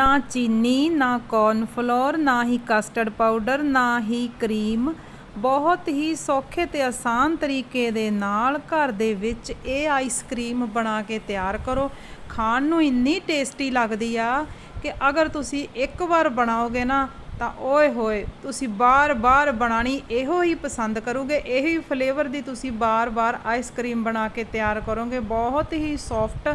ਨਾ ਚੀਨੀ, ਨਾ ਕੌਰਨਫਲੋਰ ਨਾ ਹੀ ਕਸਟਰਡ ਪਾਊਡਰ ਨਾ ਹੀ ਕਰੀਮ ਬਹੁਤ ਹੀ ਸੌਖੇ ਤੇ ਆਸਾਨ ਤਰੀਕੇ ਦੇ ਨਾਲ ਘਰ ਦੇ ਵਿੱਚ ਇਹ ਆਈਸਕ੍ਰੀਮ ਬਣਾ ਕੇ ਤਿਆਰ ਕਰੋ। ਖਾਣ ਨੂੰ ਇੰਨੀ ਟੇਸਟੀ ਲੱਗਦੀ ਆ ਕਿ ਅਗਰ ਤੁਸੀਂ ਇੱਕ ਵਾਰ ਬਣਾਓਗੇ ਨਾ, ਤਾਂ ਓਏ ਹੋਏ, ਤੁਸੀਂ ਬਾਰ-ਬਾਰ ਬਣਾਣੀ ਇਹੋ ਹੀ ਪਸੰਦ ਕਰੋਗੇ। ਇਹੀ ਫਲੇਵਰ ਦੀ ਤੁਸੀਂ ਬਾਰ-ਬਾਰ ਆਈਸਕ੍ਰੀਮ ਬਣਾ ਕੇ ਤਿਆਰ ਕਰੋਗੇ। ਬਹੁਤ ਹੀ ਸੌਫਟ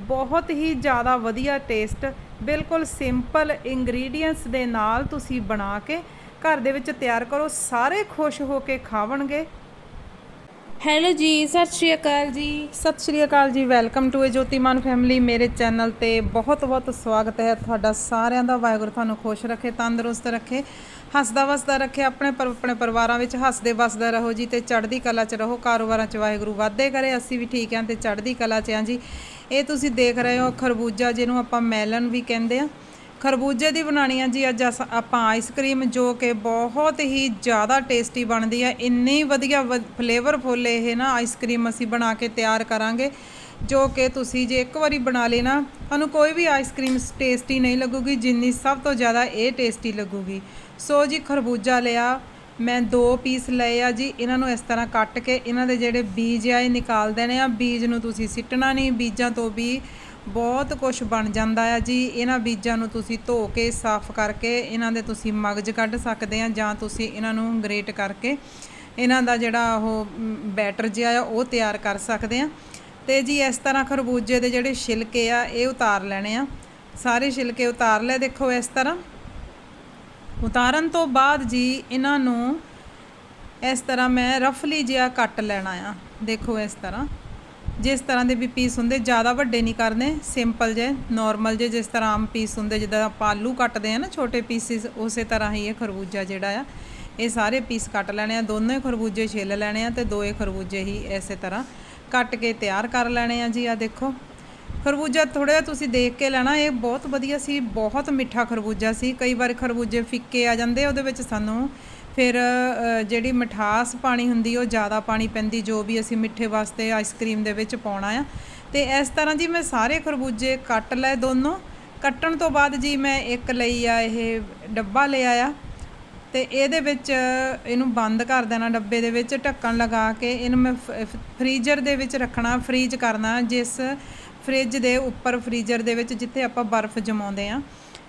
ਬਹੁਤ ਹੀ ਜ਼ਿਆਦਾ ਵਧੀਆ ਟੇਸਟ ਬਿਲਕੁਲ ਸਿੰਪਲ ਇੰਗਰੀਡੀਅੰਟਸ ਦੇ ਨਾਲ ਤੁਸੀਂ ਬਣਾ ਕੇ ਘਰ ਦੇ ਵਿੱਚ ਤਿਆਰ ਕਰੋ ਸਾਰੇ ਖੁਸ਼ ਹੋ ਕੇ ਖਾਵਣਗੇ। ਹੈਲੋ ਜੀ ਸਤਿ ਸ਼੍ਰੀ ਅਕਾਲ ਜੀ। ਸਤਿ ਸ਼੍ਰੀ ਅਕਾਲ ਜੀ welcome to a Jotiman family ਮੇਰੇ ਚੈਨਲ ਤੇ ਬਹੁਤ ਬਹੁਤ ਸਵਾਗਤ ਹੈ ਤੁਹਾਡਾ ਸਾਰਿਆਂ ਦਾ। ਵਾਹਿਗੁਰੂ ਤੁਹਾਨੂੰ ਖੁਸ਼ ਰੱਖੇ ਤੰਦਰੁਸਤ ਰੱਖੇ ਹੱਸਦਾ ਵਸਦਾ ਰੱਖੇ ਆਪਣੇ ਪਰ- ਆਪਣੇ ਪਰਿਵਾਰਾਂ ਵਿੱਚ ਹੱਸਦੇ ਵਸਦਾ ਰਹੋ ਜੀ ਤੇ ਚੜ੍ਹਦੀ ਕਲਾ 'ਚ ਰਹੋ ਕਾਰੋਬਾਰਾਂ 'ਚ ਵਾਹਿਗੁਰੂ ਵਾਧੇ ਕਰੇ ਅਸੀਂ ਵੀ ਠੀਕ ਹਾਂ ਤੇ ਚੜ੍ਹਦੀ ਕਲਾ 'ਚ ਹਾਂ ਜੀ। ਇਹ ਤੁਸੀਂ ਦੇਖ ਰਹੇ ਹੋ ਖਰਬੂਜਾ, ਜਿਹਨੂੰ ਆਪਾਂ ਮੈਲਨ ਵੀ ਕਹਿੰਦੇ ਆ। ਖਰਬੂਜੇ ਦੀ ਬਣਾਉਣੀ ਆ ਜੀ, ਅੱਜ ਅਸ- ਆਪਾਂ ਆਈਸਕ੍ਰੀਮ ਜੋ ਕਿ ਬਹੁਤ ਹੀ ਜ਼ਿਆਦਾ ਟੇਸਟੀ ਬਣਦੀ ਆ। ਇੰਨੀ ਵਧੀਆ ਫਲੇਵਰਫੁੱਲ ਇਹ ਨਾ ਆਈਸਕ੍ਰੀਮ ਅਸੀਂ ਬਣਾ ਕੇ ਤਿਆਰ ਕਰਾਂਗੇ, ਜੋ ਕਿ ਤੁਸੀਂ ਜੇ ਇੱਕ ਵਾਰੀ ਬਣਾ ਲਈ ਨਾ, ਤੁਹਾਨੂੰ ਕੋਈ ਵੀ ਆਈਸਕ੍ਰੀਮ ਟੇਸਟੀ ਨਹੀਂ ਲੱਗੂਗੀ, ਜਿੰਨੀ ਸਭ ਤੋਂ ਜ਼ਿਆਦਾ ਇਹ ਟੇਸਟੀ ਲੱਗੂਗੀ। ਸੋ ਜੀ, ਖਰਬੂਜਾ ਲਿਆ ਮੈਂ ਦੋ ਪੀਸ ਲਏ ਆ ਜੀ, ਇਹਨਾਂ ਨੂੰ ਇਸ ਤਰ੍ਹਾਂ ਕੱਟ ਕੇ ਇਹਨਾਂ ਦੇ ਜਿਹੜੇ ਬੀਜ ਆ, ਇਹ ਨਿਕਾਲ ਦੇਣੇ ਆ। ਬੀਜ ਨੂੰ ਤੁਸੀਂ ਸਿੱਟਣਾ ਨਹੀਂ, ਬੀਜਾਂ ਤੋਂ ਵੀ ਬਹੁਤ ਕੁਝ ਬਣ ਜਾਂਦਾ ਆ ਜੀ। ਇਹਨਾਂ ਬੀਜਾਂ ਨੂੰ ਤੁਸੀਂ ਧੋ ਕੇ, ਸਾਫ਼ ਕਰਕੇ ਇਹਨਾਂ ਦੇ ਤੁਸੀਂ ਮਗਜ ਕੱਢ ਸਕਦੇ ਆ ਜਾਂ ਤੁਸੀਂ ਇਹਨਾਂ ਨੂੰ ਗ੍ਰੇਟ ਕਰਕੇ ਇਹਨਾਂ ਦਾ ਜਿਹੜਾ ਉਹ ਬੈਟਰ ਜਿਹਾ ਆ, ਉਹ ਤਿਆਰ ਕਰ ਸਕਦੇ ਆ। ਤੇ ਜੀ, ਇਸ ਤਰ੍ਹਾਂ ਖਰਬੂਜੇ ਦੇ ਜਿਹੜੇ ਛਿਲਕੇ ਆ, ਇਹ ਉਤਾਰ ਲੈਣੇ ਆ। ਸਾਰੇ ਛਿਲਕੇ ਉਤਾਰ ਲੈ ਦੇਖੋ ਇਸ ਤਰ੍ਹਾਂ। ਉਤਾਰਨ ਤੋਂ ਬਾਅਦ ਜੀ ਇਹਨਾਂ ਨੂੰ ਇਸ ਤਰ੍ਹਾਂ ਮੈਂ ਰਫਲੀ ਜਿਹਾ ਕੱਟ ਲੈਣਾ ਆ। ਦੇਖੋ ਇਸ ਤਰ੍ਹਾਂ। ਜਿਸ ਤਰ੍ਹਾਂ ਦੇ ਵੀ ਪੀਸ ਹੁੰਦੇ, ਜ਼ਿਆਦਾ ਵੱਡੇ ਨਹੀਂ ਕਰਨੇ ਸਿੰਪਲ ਜੇ ਨਾਰਮਲ ਜੇ, ਜਿਸ ਤਰ੍ਹਾਂ ਆਮ ਪੀਸ ਹੁੰਦੇ, ਜਿੱਦਾਂ ਆਪਾਂ ਆਲੂ ਕੱਟਦੇ ਆ ਨਾ, ਛੋਟੇ ਪੀਸਿਸ ਉਸੇ ਤਰ੍ਹਾਂ ਹੀ ਇਹ ਖਰਬੂਜਾ ਜਿਹੜਾ ਆ, ਇਹ ਸਾਰੇ ਪੀਸ ਕੱਟ ਲੈਣੇ ਆ। ਦੋਨੋਂ ਹੀ ਖਰਬੂਜੇ ਛਿੱਲ ਲੈਣੇ ਆ ਤੇ ਦੋਏ ਖਰਬੂਜੇ ਹੀ ਇਸੇ ਤਰ੍ਹਾਂ ਕੱਟ ਕੇ ਤਿਆਰ ਕਰ ਲੈਣੇ ਆ ਜੀ ਆ ਦੇਖੋ। ਖਰਬੂਜਾ ਥੋੜਾ ਜਿਹਾ ਤੁਸੀਂ ਦੇਖ ਕੇ ਲੈਣਾ, ਇਹ ਬਹੁਤ ਵਧੀਆ ਸੀ, ਬਹੁਤ ਮਿੱਠਾ ਖਰਬੂਜਾ ਸੀ। ਕਈ ਵਾਰ ਖਰਬੂਜੇ ਫਿੱਕੇ ਆ ਜਾਂਦੇ ਉਹਦੇ ਵਿੱਚ ਸਾਨੂੰ। ਫਿਰ ਜਿਹੜੀ ਮਿਠਾਸ ਪਾਣੀ ਹੁੰਦੀ, ਉਹ ਜ਼ਿਆਦਾ ਪਾਣੀ ਪੈਂਦੀ, ਜੋ ਵੀ ਅਸੀਂ ਮਿੱਠੇ ਵਾਸਤੇ ਆਈਸਕ੍ਰੀਮ ਦੇ ਵਿੱਚ ਪਾਉਣਾ ਆ। ਤੇ ਇਸ ਤਰ੍ਹਾਂ ਜੀ ਮੈਂ ਸਾਰੇ ਖਰਬੂਜੇ ਕੱਟ ਲਏ ਦੋਨੋਂ। ਕੱਟਣ ਤੋਂ ਬਾਅਦ ਜੀ ਮੈਂ ਇੱਕ ਲਈ ਆ, ਇਹ ਡੱਬਾ ਲਿਆ ਆ। ਤੇ ਇਹਦੇ ਵਿੱਚ ਇਹਨੂੰ ਬੰਦ ਕਰ ਦੇਣਾ ਡੱਬੇ ਦੇ ਵਿੱਚ ਢੱਕਣ ਲਗਾ ਕੇ ਇਹਨੂੰ ਮੈਂ ਫ੍ਰੀਜ਼ਰ ਦੇ ਵਿੱਚ ਰੱਖਣਾ, ਫ੍ਰੀਜ਼ ਕਰਨਾ, ਜਿਸ ਫ੍ਰਿਜ ਦੇ ਉੱਪਰ ਫ੍ਰੀਜ਼ਰ ਦੇ ਵਿੱਚ ਜਿੱਥੇ ਆਪਾਂ ਬਰਫ਼ ਜਮਾਉਂਦੇ ਆ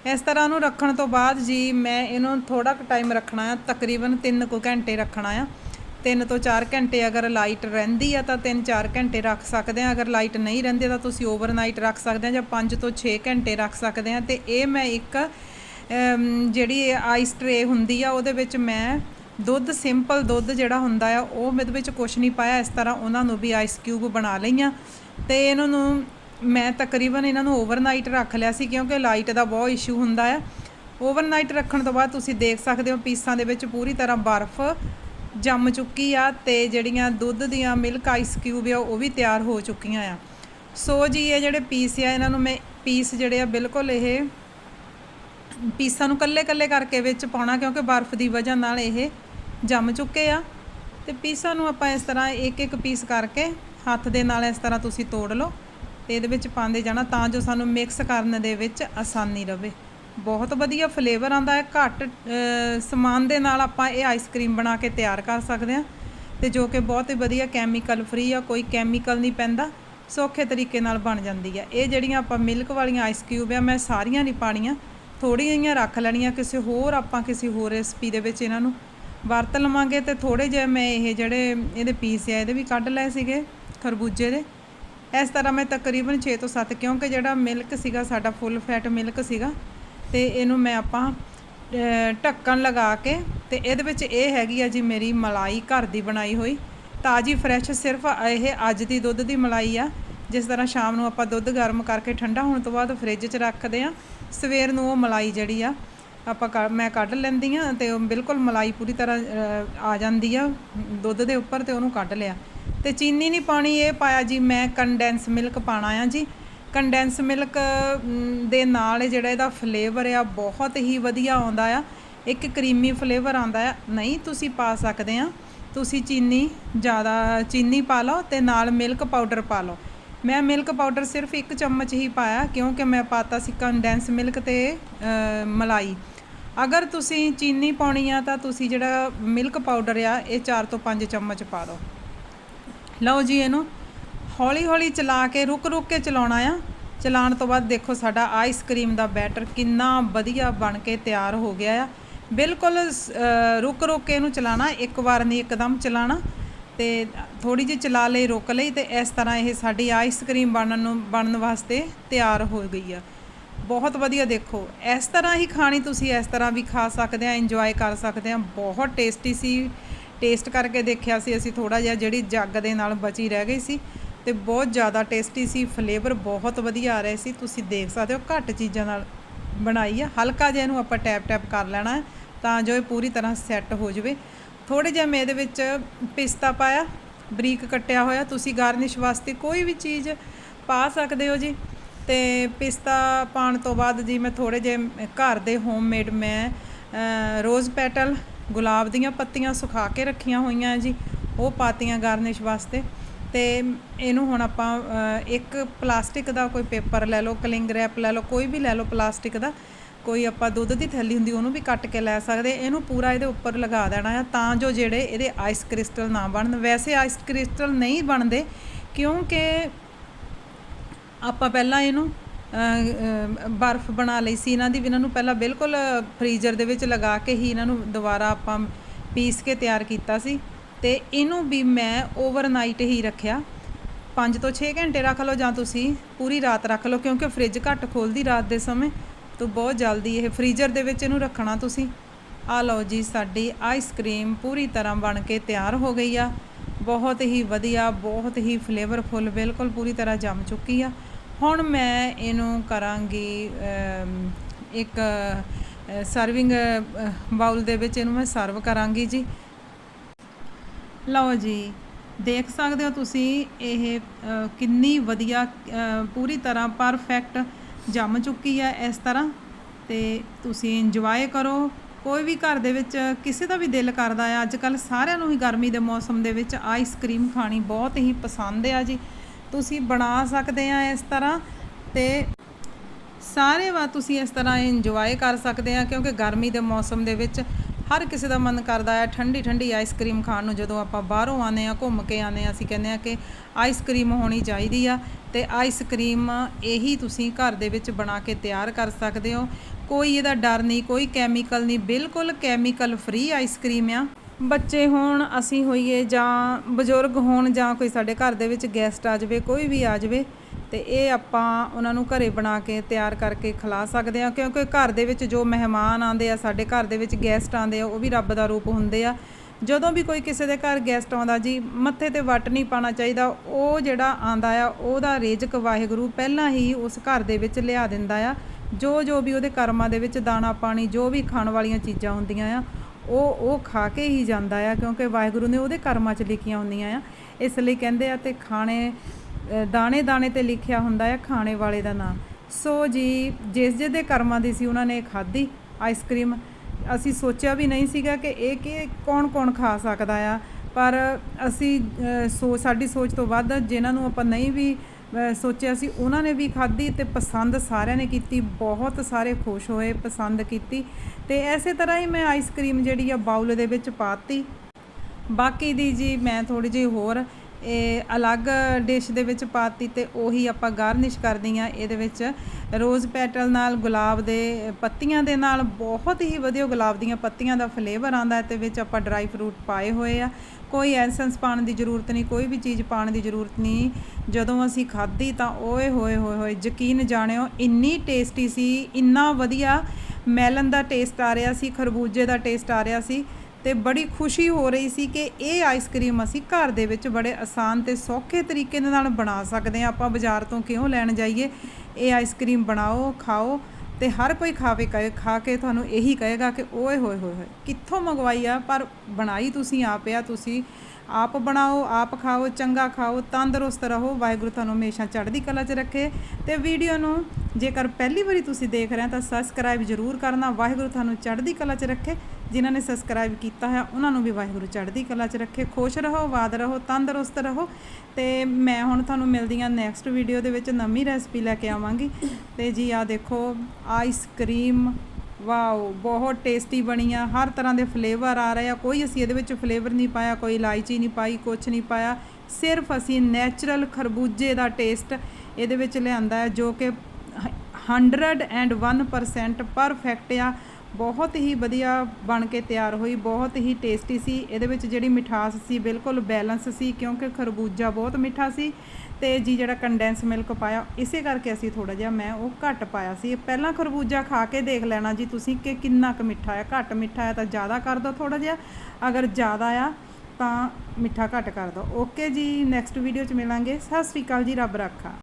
ਇਸ ਤਰ੍ਹਾਂ ਨੂੰ ਰੱਖਣ ਤੋਂ ਬਾਅਦ ਜੀ ਮੈਂ ਇਹਨੂੰ ਥੋੜਾ ਕੁ ਟਾਈਮ ਰੱਖਣਾ ਆ ਤਕਰੀਬਨ 3 ਕੁ ਘੰਟੇ ਰੱਖਣਾ ਆ। 3 ਤੋਂ 4 ਘੰਟੇ ਅਗਰ ਲਾਈਟ ਰਹਿੰਦੀ ਆ ਤਾਂ 3-4 ਘੰਟੇ ਰੱਖ ਸਕਦੇ ਆ ਅਗਰ ਲਾਈਟ ਨਹੀਂ ਰਹਿੰਦੀ ਤਾਂ ਤੁਸੀਂ ਓਵਰਨਾਈਟ ਰੱਖ ਸਕਦੇ ਆ ਜਾਂ 5 ਤੋਂ 6 ਘੰਟੇ ਰੱਖ ਸਕਦੇ ਆ ਤੇ ਇਹ ਮੈਂ ਇੱਕ ਜਿਹੜੀ ਆਈਸ ਟਰੇ ਹੁੰਦੀ ਆ, ਉਹਦੇ ਵਿੱਚ ਮੈਂ ਦੁੱਧ ਸਿੰਪਲ ਦੁੱਧ ਜਿਹੜਾ ਹੁੰਦਾ ਆ, ਉਹ ਮੇਰੇ ਵਿੱਚ ਕੁਝ ਨਹੀਂ ਪਾਇਆ। ਇਸ ਤਰ੍ਹਾਂ ਉਹਨਾਂ ਨੂੰ ਵੀ ਆਈਸ ਕਿਊਬ ਬਣਾ ਲਈਆਂ। ਤੇ ਇਹਨਾਂ ਨੂੰ ਮੈਂ ਤਕਰੀਬਨ ਇਹਨਾਂ ਨੂੰ ਓਵਰਨਾਈਟ ਰੱਖ ਲਿਆ ਸੀ, ਕਿਉਂਕਿ ਲਾਈਟ ਦਾ ਬਹੁਤ ਇਸ਼ੂ ਹੁੰਦਾ ਆ। ਓਵਰਨਾਈਟ ਰੱਖਣ ਤੋਂ ਬਾਅਦ ਤੁਸੀਂ ਦੇਖ ਸਕਦੇ ਹੋ, ਪੀਸਾਂ ਦੇ ਵਿੱਚ ਪੂਰੀ ਤਰ੍ਹਾਂ ਬਰਫ਼ ਜੰਮ ਚੁੱਕੀ ਆ ਤੇ ਜਿਹੜੀਆਂ ਦੁੱਧ ਦੀਆਂ ਮਿਲਕ ਆਈਸ ਕਿਊਬ ਆ, ਉਹ ਵੀ ਤਿਆਰ ਹੋ ਚੁੱਕੀਆਂ ਆ। ਸੋ ਜੀ, ਇਹ ਜਿਹੜੇ ਪੀਸ ਆ, ਇਹਨਾਂ ਨੂੰ ਮੈਂ ਪੀਸ ਜਿਹੜੇ ਆ, ਬਿਲਕੁਲ ਇਹ ਪੀਸਾਂ ਨੂੰ ਕੱਲੇ-ਕੱਲੇ ਕਰਕੇ ਵਿੱਚ ਪਾਉਣਾ ਕਿਉਂਕਿ ਬਰਫ਼ ਦੀ ਵਜ੍ਹਾ ਨਾਲ ਇਹ ਜੰਮ ਚੁੱਕੇ ਆ। ਤੇ ਪੀਸਾਂ ਨੂੰ ਆਪਾਂ ਇਸ ਤਰ੍ਹਾਂ ਇੱਕ-ਇੱਕ ਪੀਸ ਕਰਕੇ ਹੱਥ ਦੇ ਨਾਲ ਇਸ ਤਰ੍ਹਾਂ ਤੁਸੀਂ ਤੋੜ ਲਓ ਤੇ ਇਹਦੇ ਵਿੱਚ ਪਾਉਂਦੇ ਜਾਣਾ ਤਾਂ ਜੋ ਸਾਨੂੰ ਮਿਕਸ ਕਰਨ ਦੇ ਵਿੱਚ ਆਸਾਨੀ ਰਵੇ। ਬਹੁਤ ਵਧੀਆ ਫਲੇਵਰ ਆਂਦਾ ਹੈ। ਘੱਟ ਸਮਾਨ ਦੇ ਨਾਲ ਆਪਾਂ ਇਹ ਆਈਸਕ੍ਰੀਮ ਬਣਾ ਕੇ ਤਿਆਰ ਕਰ ਸਕਦੇ ਹਾਂ। ਤੇ ਜੋ ਕਿ ਬਹੁਤ ਹੀ ਵਧੀਆ ਕੈਮੀਕਲ ਫ੍ਰੀ ਆ, ਕੋਈ ਕੈਮੀਕਲ ਨਹੀਂ ਪੈਂਦਾ, ਸੌਖੇ ਤਰੀਕੇ ਨਾਲ ਬਣ ਜਾਂਦੀ ਆ। ਇਹ ਜਿਹੜੀਆਂ ਆਪਾਂ ਮਿਲਕ ਵਾਲੀਆਂ ਆਈਸ ਕਿਊਬ ਆ, ਮੈਂ ਸਾਰੀਆਂ ਨਹੀਂ ਪਾਣੀਆਂ ਥੋੜ੍ਹੀਆਂ ਜਿਹੀਆਂ ਰੱਖ ਲੈਣੀਆਂ, ਕਿਸੇ ਹੋਰ ਆਪਾਂ ਕਿਸੇ ਹੋਰ ਰੈਸਪੀ ਦੇ ਵਿੱਚ ਇਹਨਾਂ ਨੂੰ ਵਰਤ ਲਵਾਂਗੇ ਤੇ ਥੋੜੇ ਜਿਹੇ ਮੈਂ ਇਹ ਜਿਹੜੇ ਇਹਦੇ ਪੀਸ ਆ, ਇਹਦੇ ਵੀ ਕੱਢ ਲਏ ਸੀਗੇ ਖਰਬੂਜੇ ਦੇ। ਇਸ ਤਰ੍ਹਾਂ ਮੈਂ ਤਕਰੀਬਨ 6 ਤੋਂ 7 ਕਿਉਂਕਿ ਜਿਹੜਾ ਮਿਲਕ ਸੀਗਾ, ਸਾਡਾ ਫੁੱਲ ਫੈਟ ਮਿਲਕ ਸੀਗਾ, ਤੇ ਇਹਨੂੰ ਮੈਂ ਆਪਾਂ ਢੱਕਣ ਲਗਾ ਕੇ ਤੇ ਇਹਦੇ ਵਿੱਚ ਇਹ ਹੈਗੀ ਆ ਜੀ ਮੇਰੀ ਮਲਾਈ ਘਰ ਦੀ ਬਣਾਈ ਹੋਈ। ਤਾਜੀ ਫਰੈਸ਼ ਸਿਰਫ ਇਹ ਅੱਜ ਦੀ ਦੁੱਧ ਦੀ ਮਲਾਈ ਆ। ਜਿਸ ਤਰ੍ਹਾਂ ਸ਼ਾਮ ਨੂੰ ਆਪਾਂ ਦੁੱਧ ਗਰਮ ਕਰਕੇ ਠੰਡਾ ਹੋਣ ਤੋਂ ਬਾਅਦ ਫ੍ਰਿਜ 'ਚ ਰੱਖਦੇ ਆ ਸਵੇਰ ਨੂੰ ਉਹ ਮਲਾਈ ਜਿਹੜੀ ਆ, ਆਪਾਂ ਕੱਢ- ਮੈਂ ਕੱਢ ਲੈਂਦੀ ਆ ਤੇ ਉਹ ਬਿਲਕੁਲ ਮਲਾਈ ਪੂਰੀ ਤਰ੍ਹਾਂ ਆ ਜਾਂਦੀ ਆ, ਦੁੱਧ ਦੇ ਉੱਪਰ ਤੇ ਉਹਨੂੰ ਕੱਢ ਲਿਆ। ਤੇ ਚੀਨੀ ਨਹੀਂ ਪਾਣੀ ਇਹ ਪਾਇਆ ਜੀ, ਮੈਂ ਕੰਡੈਂਸ ਮਿਲਕ ਪਾਣਾ ਆ ਜੀ। ਕੰਡੈਂਸ ਮਿਲਕ ਦੇ ਨਾਲ ਜਿਹੜਾ ਇਹਦਾ ਫਲੇਵਰ ਆ, ਬਹੁਤ ਹੀ ਵਧੀਆ ਆਉਂਦਾ ਆ। ਇੱਕ ਕਰੀਮੀ ਫਲੇਵਰ ਆਉਂਦਾ ਆ। ਨਹੀਂ, ਤੁਸੀਂ ਪਾ ਸਕਦੇ ਆ। ਤੁਸੀਂ ਚੀਨੀ, ਜ਼ਿਆਦਾ ਚੀਨੀ ਪਾ ਲਓ ਤੇ ਨਾਲ ਮਿਲਕ ਪਾਊਡਰ ਪਾ ਲਓ। ਮੈਂ ਮਿਲਕ ਪਾਊਡਰ ਸਿਰਫ ਇੱਕ ਚਮਚ ਹੀ ਪਾਇਆ ਕਿਉਂਕਿ ਮੈਂ ਪਾਤਾ ਸੀ ਕੰਡੈਂਸ ਮਿਲਕ ਤੇ ਮਲਾਈ। ਅਗਰ ਤੁਸੀਂ ਚੀਨੀ ਪਾਉਣੀ ਆ ਤਾਂ ਤੁਸੀਂ ਜਿਹੜਾ ਮਿਲਕ ਪਾਊਡਰ ਆ, ਇਹ 4 ਤੋਂ 5 ਚਮਚ ਪਾ ਦਿਓ। ਲਓ ਜੀ ਇਹਨੂੰ ਹੌਲੀ ਹੌਲੀ ਚਲਾ ਕੇ ਰੁਕ ਰੁਕ ਕੇ ਚਲਾਉਣਾ ਆ। ਚਲਾਉਣ ਤੋਂ ਬਾਅਦ ਦੇਖੋ ਸਾਡਾ ਆਈਸਕ੍ਰੀਮ ਦਾ ਬੈਟਰ ਕਿੰਨਾ ਵਧੀਆ ਬਣ ਕੇ ਤਿਆਰ ਹੋ ਗਿਆ ਆ। ਬਿਲਕੁਲ ਰੁਕ ਰੁਕ ਕੇ ਇਹਨੂੰ ਚਲਾਣਾ ਇੱਕ ਵਾਰ ਨਹੀਂ ਇੱਕਦਮ ਚਲਾਣਾ ਤੇ ਥੋੜੀ ਜਿਹੀ ਚਲਾ ਲਈ, ਰੁਕ ਲਈ ਤੇ ਇਸ ਤਰ੍ਹਾਂ ਇਹ ਸਾਡੀ ਆਈਸਕ੍ਰੀਮ ਬਣਨ ਨੂੰ, ਬਣਨ ਵਾਸਤੇ ਤਿਆਰ ਹੋ ਗਈ ਆ। ਬਹੁਤ ਵਧੀਆ ਦੇਖੋ, ਇਸ ਤਰ੍ਹਾਂ ਹੀ ਖਾਣੀ ਤੁਸੀਂ ਇਸ ਤਰ੍ਹਾਂ ਵੀ ਖਾ ਸਕਦੇ ਆ ਇੰਜੋਏ ਕਰ ਸਕਦੇ ਆ। ਬਹੁਤ ਟੇਸਟੀ ਸੀ ਟੇਸਟ ਕਰਕੇ ਦੇਖਿਆ ਸੀ ਅਸੀਂ ਥੋੜਾ ਜਿਹਾ, ਜਿਹੜੀ ਜੱਗ ਦੇ ਨਾਲ ਬਚੀ ਰਹਿ ਗਈ ਸੀ ਤੇ ਬਹੁਤ ਜ਼ਿਆਦਾ ਟੇਸਟੀ ਸੀ ਫਲੇਵਰ ਬਹੁਤ ਵਧੀਆ ਆ ਰਿਹਾ ਸੀ। ਤੁਸੀਂ ਦੇਖ ਸਕਦੇ ਹੋ ਘੱਟ ਚੀਜ਼ਾਂ ਨਾਲ ਬਣਾਈ ਆ। ਹਲਕਾ ਜਿਹਾ ਇਹਨੂੰ ਆਪਾਂ ਟੈਪ ਟੈਪ ਕਰ ਲੈਣਾ ਤਾਂ ਜੋ ਇਹ ਪੂਰੀ ਤਰ੍ਹਾਂ ਸੈੱਟ ਹੋ ਜਾਵੇ। ਥੋੜੇ ਜਿਹਾ ਮੈਂ ਇਹਦੇ ਵਿੱਚ ਪਿਸਤਾ ਪਾਇਆ, ਬਰੀਕ ਕੱਟਿਆ ਹੋਇਆ, ਤੁਸੀਂ ਗਾਰਨਿਸ਼ ਵਾਸਤੇ ਕੋਈ ਵੀ ਚੀਜ਼ ਪਾ ਸਕਦੇ ਹੋ ਜੀ। ਤੇ ਪਿਸਤਾ ਪਾਉਣ ਤੋਂ ਬਾਅਦ ਜੀ ਮੈਂ ਥੋੜੇ ਜਿਹੇ ਘਰ ਦੇ ਹੋਮਮੇਡ ਮੈਂ ਰੋਜ਼ ਪੈਟਲ ਗੁਲਾਬ ਦੀਆਂ ਪੱਤੀਆਂ ਸੁਖਾ ਕੇ ਰੱਖੀਆਂ ਹੋਈਆਂ ਜੀ, ਉਹ ਪਾਤੀਆਂ ਗਾਰਨਿਸ਼ ਵਾਸਤੇ। ਤੇ ਇਹਨੂੰ ਹੁਣ ਆਪਾਂ ਇੱਕ ਪਲਾਸਟਿਕ ਦਾ ਕੋਈ ਪੇਪਰ ਲੈ ਲਓ, ਕਲਿੰਗ ਰੈਪ ਲੈ ਲਓ, ਕੋਈ ਵੀ ਲੈ ਲਓ ਪਲਾਸਟਿਕ ਦਾ। ਕੋਈ ਆਪਾਂ ਦੁੱਧ ਦੀ ਥੈਲੀ ਹੁੰਦੀ, ਉਹਨੂੰ ਵੀ ਕੱਟ ਕੇ ਲੈ ਸਕਦੇ, ਇਹਨੂੰ ਪੂਰਾ ਇਹਦੇ ਉੱਪਰ ਲਗਾ ਦੇਣਾ ਆ, ਤਾਂ ਜੋ ਜਿਹੜੇ ਇਹਦੇ ਆਈਸ ਕ੍ਰਿਸਟਲ ਨਾ ਬਣਨ। ਵੈਸੇ ਆਈਸ ਕ੍ਰਿਸਟਲ ਨਹੀਂ ਬਣਦੇ, ਕਿਉਂਕਿ ਆਪਾਂ ਪਹਿਲਾਂ ਇਹਨੂੰ ਬਰਫ਼ ਬਣਾ ਲਈ ਸੀ, ਇਹਨਾਂ ਦੀ ਵੀ ਇਹਨਾਂ ਨੂੰ ਪਹਿਲਾਂ ਬਿਲਕੁਲ ਫ੍ਰੀਜ਼ਰ ਦੇ ਵਿੱਚ ਲਗਾ ਕੇ ਹੀ ਇਹਨਾਂ ਨੂੰ ਦੁਬਾਰਾ ਆਪਾਂ ਪੀਸ ਕੇ ਤਿਆਰ ਕੀਤਾ ਸੀ। ਤੇ ਇਹਨੂੰ ਵੀ ਮੈਂ ਓਵਰਨਾਈਟ ਹੀ ਰੱਖਿਆ। 5 ਤੋਂ 6 ਘੰਟੇ ਰੱਖ ਲਓ ਜਾਂ ਤੁਸੀਂ ਪੂਰੀ ਰਾਤ ਰੱਖ ਲਓ, ਕਿਉਂਕਿ ਫ੍ਰਿਜ ਘੱਟ ਖੋਲਦੀ ਰਾਤ ਦੇ ਸਮੇਂ। ਤੋਂ ਬਹੁਤ ਜਲਦੀ ਇਹ ਫ੍ਰੀਜ਼ਰ ਦੇ ਵਿੱਚ ਇਹਨੂੰ ਰੱਖਣਾ ਤੁਸੀਂ। ਆ ਲਓ ਜੀ, ਸਾਡੀ ਆਈਸਕ੍ਰੀਮ ਪੂਰੀ ਤਰ੍ਹਾਂ ਬਣ ਕੇ ਤਿਆਰ ਹੋ ਗਈ ਆ। ਬਹੁਤ ਹੀ ਵਧੀਆ, ਬਹੁਤ ਹੀ ਫਲੇਵਰਫੁੱਲ ਬਿਲਕੁਲ ਪੂਰੀ ਤਰ੍ਹਾਂ ਜੰਮ ਚੁੱਕੀ ਆ। ਹੁਣ ਮੈਂ ਇਹਨੂੰ ਕਰਾਂਗੀ ਇੱਕ ਸਰਵਿੰਗ ਬਾਉਲ ਦੇ ਵਿੱਚ ਇਹਨੂੰ ਮੈਂ ਸਰਵ ਕਰਾਂਗੀ ਜੀ। ਲਓ ਜੀ, ਦੇਖ ਸਕਦੇ ਹੋ ਤੁਸੀਂ, ਇਹ ਕਿੰਨੀ ਵਧੀਆ ਪੂਰੀ ਤਰ੍ਹਾਂ ਪਰਫੈਕਟ ਜੰਮ ਚੁੱਕੀ ਹੈ ਇਸ ਤਰ੍ਹਾਂ ਤੇ ਤੁਸੀਂ ਇੰਜੋਏ ਕਰੋ। ਕੋਈ ਵੀ ਘਰ ਦੇ ਵਿੱਚ ਕਿਸੇ ਦਾ ਵੀ ਦਿਲ ਕਰਦਾ ਆ ਅੱਜ ਕੱਲ ਸਾਰਿਆਂ ਨੂੰ ਹੀ ਗਰਮੀ ਦੇ ਮੌਸਮ ਦੇ ਵਿੱਚ ਆਈਸਕ੍ਰੀਮ ਖਾਣੀ ਬਹੁਤ ਹੀ ਪਸੰਦ ਆ ਜੀ। ਤੁਸੀਂ ਬਣਾ ਸਕਦੇ ਆ ਇਸ ਤਰ੍ਹਾਂ ਤੇ ਸਾਰੇ ਵਾ ਤੁਸੀਂ ਇਸ ਤਰ੍ਹਾਂ ਇੰਜੋਏ ਕਰ ਸਕਦੇ ਆ ਕਿਉਂਕਿ ਗਰਮੀ ਦੇ ਮੌਸਮ ਦੇ ਵਿੱਚ ਹਰ ਕਿਸੇ ਦਾ ਮਨ ਕਰਦਾ ਹੈ ਠੰਡੀ ਠੰਡੀ ਆਈਸਕ੍ਰੀਮ ਖਾਣ ਨੂੰ, ਜਦੋਂ ਆਪਾਂ ਬਾਹਰੋਂ ਆਨੇ ਆ ਘੁੰਮ ਕੇ ਆਨੇ ਆ ਅਸੀਂ ਕਹਿੰਦੇ ਆ ਕਿ ਆਈਸਕ੍ਰੀਮ ਹੋਣੀ ਚਾਹੀਦੀ ਆ ਤੇ ਆਈਸਕ੍ਰੀਮ ਇਹੀ ਤੁਸੀਂ ਘਰ ਦੇ ਵਿੱਚ ਬਣਾ ਕੇ ਤਿਆਰ ਕਰ ਸਕਦੇ ਹੋ। ਕੋਈ ਇਹਦਾ ਡਰ ਨਹੀਂ, ਕੋਈ ਕੈਮੀਕਲ ਨਹੀਂ, ਬਿਲਕੁਲ ਕੈਮੀਕਲ ਫ੍ਰੀ ਆਈਸਕ੍ਰੀਮ ਆ। ਬੱਚੇ ਹੋਣ, ਅਸੀਂ ਹੋਈਏ ਜਾਂ ਬਜ਼ੁਰਗ ਹੋਣ ਜਾਂ ਕੋਈ ਸਾਡੇ ਘਰ ਦੇ ਵਿੱਚ ਗੈਸਟ ਆ ਜਾਵੇ, ਕੋਈ ਵੀ ਆ ਜਾਵੇ ਤੇ ਇਹ ਆਪਾਂ ਉਹਨਾਂ ਨੂੰ ਘਰੇ ਬਣਾ ਕੇ ਤਿਆਰ ਕਰਕੇ ਖਿਲਾ ਸਕਦੇ ਆ ਕਿਉਂਕਿ ਘਰ ਦੇ ਵਿੱਚ ਜੋ ਮਹਿਮਾਨ ਆਉਂਦੇ ਆ, ਸਾਡੇ ਘਰ ਦੇ ਵਿੱਚ ਗੈਸਟ ਆਉਂਦੇ ਆ, ਉਹ ਵੀ ਰੱਬ ਦਾ ਰੂਪ ਹੁੰਦੇ ਆ। ਜਦੋਂ ਵੀ ਕੋਈ ਕਿਸੇ ਦੇ ਘਰ ਗੈਸਟ ਆਉਂਦਾ ਜੀ, ਮੱਥੇ ਤੇ ਵੱਟ ਨਹੀਂ ਪਾਣਾ ਚਾਹੀਦਾ, ਉਹ ਜਿਹੜਾ ਆਂਦਾ ਆ, ਉਹਦਾ ਰੇਜ਼ਕ ਵਾਹਿਗੁਰੂ ਪਹਿਲਾਂ ਹੀ ਉਸ ਘਰ ਦੇ ਵਿੱਚ ਲਿਆ ਦਿੰਦਾ ਆ। ਜੋ ਜੋ ਵੀ ਉਹਦੇ ਕਰਮਾਂ ਦੇ ਵਿੱਚ ਦਾਣਾ ਪਾਣੀ, ਜੋ ਵੀ ਖਾਣ ਵਾਲੀਆਂ ਚੀਜ਼ਾਂ ਹੁੰਦੀਆਂ ਆ, ਉਹ ਉਹ ਖਾ ਕੇ ਹੀ ਜਾਂਦਾ ਆ, ਕਿਉਂਕਿ ਵਾਹਿਗੁਰੂ ਨੇ ਉਹਦੇ ਕਰਮਾਂ 'ਚ ਲਿਖੀਆਂ ਹੁੰਦੀਆਂ ਆ। ਇਸ ਲਈ ਕਹਿੰਦੇ ਆ ਤੇ ਖਾਣੇ ਦਾਣੇ ਦਾਣੇ ਤੇ ਲਿਖਿਆ ਹੁੰਦਾ ਆ ਖਾਣੇ ਵਾਲੇ ਦਾ ਨਾਮ। ਸੋ ਜੀ, ਜਿਸ ਜਿਸ ਦੇ ਕਰਮਾਂ ਦੀ ਸੀ, ਉਹਨਾਂ ਨੇ ਖਾਧੀ ਆਈਸਕ੍ਰੀਮ। ਅਸੀਂ ਸੋਚਿਆ ਵੀ ਨਹੀਂ ਸੀਗਾ ਕਿ ਇਹ ਕਿ ਕੌਣ ਕੌਣ ਖਾ ਸਕਦਾ ਆ, ਪਰ ਅਸੀਂ ਸੋ ਸਾਡੀ ਸੋਚ ਤੋਂ ਵੱਧ ਜਿਨ੍ਹਾਂ ਨੂੰ ਆਪਾਂ ਨਹੀਂ ਵੀ ਸੋਚਿਆ ਸੀ, ਉਹਨਾਂ ਨੇ ਵੀ ਖਾਧੀ ਤੇ ਪਸੰਦ ਸਾਰਿਆਂ ਨੇ ਕੀਤੀ। ਬਹੁਤ ਸਾਰੇ ਖੁਸ਼ ਹੋਏ, ਪਸੰਦ ਕੀਤੀ। ਤੇ ਐਸੇ ਤਰ੍ਹਾਂ ਹੀ ਮੈਂ ਆਈਸਕ੍ਰੀਮ ਜਿਹੜੀ ਆ ਬਾਉਲ ਦੇ ਵਿੱਚ ਪਾਤੀ। ਬਾਕੀ ਦੀ ਜੀ, ਮੈਂ ਥੋੜੀ ਜਿਹੀ ਹੋਰ ਇਹ ਅਲੱਗ ਡਿਸ਼ ਦੇ ਵਿੱਚ ਪਾਤੀ ਤੇ ਉਹੀ ਆਪਾਂ ਗਾਰਨਿਸ਼ ਕਰਦੀ ਹਾਂ। ਇਹਦੇ ਵਿੱਚ ਰੋਜ਼ ਪੈਟਲ ਨਾਲ ਗੁਲਾਬ ਦੇ ਪੱਤੀਆਂ ਦੇ ਨਾਲ ਬਹੁਤ ਹੀ ਵਧੀਆ ਗੁਲਾਬ ਦੀਆਂ ਪੱਤੀਆਂ ਦਾ ਫਲੇਵਰ ਆਉਂਦਾ ਤੇ ਵਿੱਚ ਆਪਾਂ ਡਰਾਈ ਫਰੂਟ ਪਾਏ ਹੋਏ ਆ। ਕੋਈ ਐਸੈਂਸ ਪਾਉਣ ਦੀ ਜ਼ਰੂਰਤ ਨਹੀਂ, ਕੋਈ ਵੀ ਚੀਜ਼ ਪਾਉਣ ਦੀ ਜ਼ਰੂਰਤ ਨਹੀਂ। ਜਦੋਂ ਅਸੀਂ ਖਾਧੀ ਤਾਂ ਓਏ ਹੋਏ ਹੋਏ ਹੋਏ, ਯਕੀਨ ਜਾਣਿਓ ਇੰਨੀ ਟੇਸਟੀ ਸੀ, ਇੰਨਾ ਵਧੀਆ। ਮੈਲਨ ਦਾ ਟੇਸਟ ਆ ਰਿਹਾ ਸੀ, ਖਰਬੂਜੇ ਦਾ ਟੇਸਟ ਆ ਰਿਹਾ ਸੀ। ਤੇ ਬੜੀ ਖੁਸ਼ੀ ਹੋ ਰਹੀ ਸੀ ਕਿ ਇਹ ਆਈਸਕ੍ਰੀਮ ਅਸੀਂ ਘਰ ਦੇ ਵਿੱਚ ਬੜੇ ਆਸਾਨ ਤੇ ਸੌਖੇ ਤਰੀਕੇ ਦੇ ਨਾਲ ਬਣਾ ਸਕਦੇ ਹਾਂ। ਆਪਾਂ ਬਾਜ਼ਾਰ ਤੋਂ ਕਿਉਂ ਲੈਣ ਜਾਈਏ? ਇਹ ਆਈਸਕ੍ਰੀਮ ਬਣਾਓ, ਖਾਓ ਤੇ ਹਰ ਕੋਈ ਖਾਵੇ, ਕਹੇ, ਖਾ ਕੇ ਤੁਹਾਨੂੰ ਇਹੀ ਕਹੇਗਾ ਕਿ ਓਏ ਹੋਏ ਹੋਏ ਹੋਏ, ਕਿੱਥੋਂ ਮੰਗਵਾਈ ਆ? ਪਰ ਬਣਾਈ ਤੁਸੀਂ ਆਪ ਆ, ਤੁਸੀਂ ਆਪ ਬਣਾਓ, ਆਪ ਖਾਓ, ਚੰਗਾ ਖਾਓ, ਤੰਦਰੁਸਤ ਰਹੋ, ਵਾਹਿਗੁਰੂ ਤੁਹਾਨੂੰ ਹਮੇਸ਼ਾ ਚੜ੍ਹਦੀ ਕਲਾ 'ਚ ਰੱਖੇ। ਤੇ ਵੀਡੀਓ ਨੂੰ ਜੇਕਰ ਪਹਿਲੀ ਵਾਰੀ ਤੁਸੀਂ ਦੇਖ ਰਹੇ ਹੋ ਤਾਂ ਸਬਸਕ੍ਰਾਈਬ ਜ਼ਰੂਰ ਕਰਨਾ, ਵਾਹਿਗੁਰੂ ਤੁਹਾਨੂੰ ਚੜ੍ਹਦੀ ਕਲਾ 'ਚ ਰੱਖੇ। ਜਿਨ੍ਹਾਂ ਨੇ ਸਬਸਕ੍ਰਾਈਬ ਕੀਤਾ ਹੈ, ਉਹਨਾਂ ਨੂੰ ਵੀ ਵਾਹਿਗੁਰੂ ਚੜ੍ਹਦੀ ਕਲਾ 'ਚ ਰੱਖੇ। ਖੁਸ਼ ਰਹੋ ਆਬਾਦ ਰਹੋ, ਤੰਦਰੁਸਤ ਰਹੋ। ਤੇ ਮੈਂ ਹੁਣ ਤੁਹਾਨੂੰ ਮਿਲਦੀ ਹਾਂ ਨੈਕਸਟ ਵੀਡੀਓ ਦੇ ਵਿੱਚ ਨਵੀਂ ਰੈਸਪੀ ਲੈ ਕੇ ਆਵਾਂਗੀ। ਤੇ ਜੀ ਆ ਦੇਖੋ ਆਈਸ ਆਈਸਕ੍ਰੀਮ ਵਾਓ, ਬਹੁਤ ਟੇਸਟੀ ਬਣੀ ਆ ਹਰ ਤਰ੍ਹਾਂ ਦੇ ਫਲੇਵਰ ਆ ਰਹੇ ਆ। ਕੋਈ ਅਸੀਂ ਇਹਦੇ ਵਿੱਚ ਫਲੇਵਰ ਨਹੀਂ ਪਾਇਆ, ਕੋਈ ਇਲਾਇਚੀ ਨਹੀਂ ਪਾਈ ਕੁਝ ਨਹੀਂ ਪਾਇਆ। ਸਿਰਫ ਅਸੀਂ ਨੈਚੁਰਲ ਖਰਬੂਜੇ ਦਾ ਟੇਸਟ ਇਹਦੇ ਵਿੱਚ ਲਿਆਂਦਾ ਹੈ, ਜੋ ਕਿ 101% ਪਰਫੈਕਟ ਆ। ਬਹੁਤ ਹੀ ਵਧੀਆ ਬਣ ਕੇ ਤਿਆਰ ਹੋਈ, ਬਹੁਤ ਹੀ ਟੇਸਟੀ ਸੀ। ਇਹਦੇ ਵਿੱਚ ਜਿਹੜੀ ਮਿਠਾਸ ਸੀ ਬਿਲਕੁਲ ਬੈਲੈਂਸ ਸੀ, ਕਿਉਂਕਿ ਖਰਬੂਜਾ ਬਹੁਤ ਮਿੱਠਾ ਸੀ ਤੇ ਜੀ ਜਿਹੜਾ ਕੰਡੈਂਸ ਮਿਲਕ ਪਾਇਆ, ਇਸੇ ਕਰਕੇ ਅਸੀਂ ਥੋੜਾ ਜਿਹਾ ਮੈਂ ਉਹ ਘੱਟ ਪਾਇਆ ਸੀ। ਪਹਿਲਾਂ ਖਰਬੂਜਾ ਖਾ ਕੇ ਦੇਖ ਲੈਣਾ ਜੀ ਤੁਸੀਂ ਕਿ ਕਿੰਨਾ ਕੁ ਮਿੱਠਾ ਹੈ ਘੱਟ ਮਿੱਠਾ ਹੈ ਤਾਂ ਜ਼ਿਆਦਾ ਕਰ ਦਿਓ ਥੋੜਾ ਜਿਹਾ, ਅਗਰ ਜ਼ਿਆਦਾ ਆ ਤਾਂ ਮਿੱਠਾ ਘੱਟ ਕਰ ਦਿਓ ਓਕੇ ਜੀ, ਨੈਕਸਟ ਵੀਡੀਓ 'ਚ ਮਿਲਾਂਗੇ। ਸਤਿ ਸ੍ਰੀ ਅਕਾਲ ਜੀ, ਰੱਬ ਰਾਖਾ।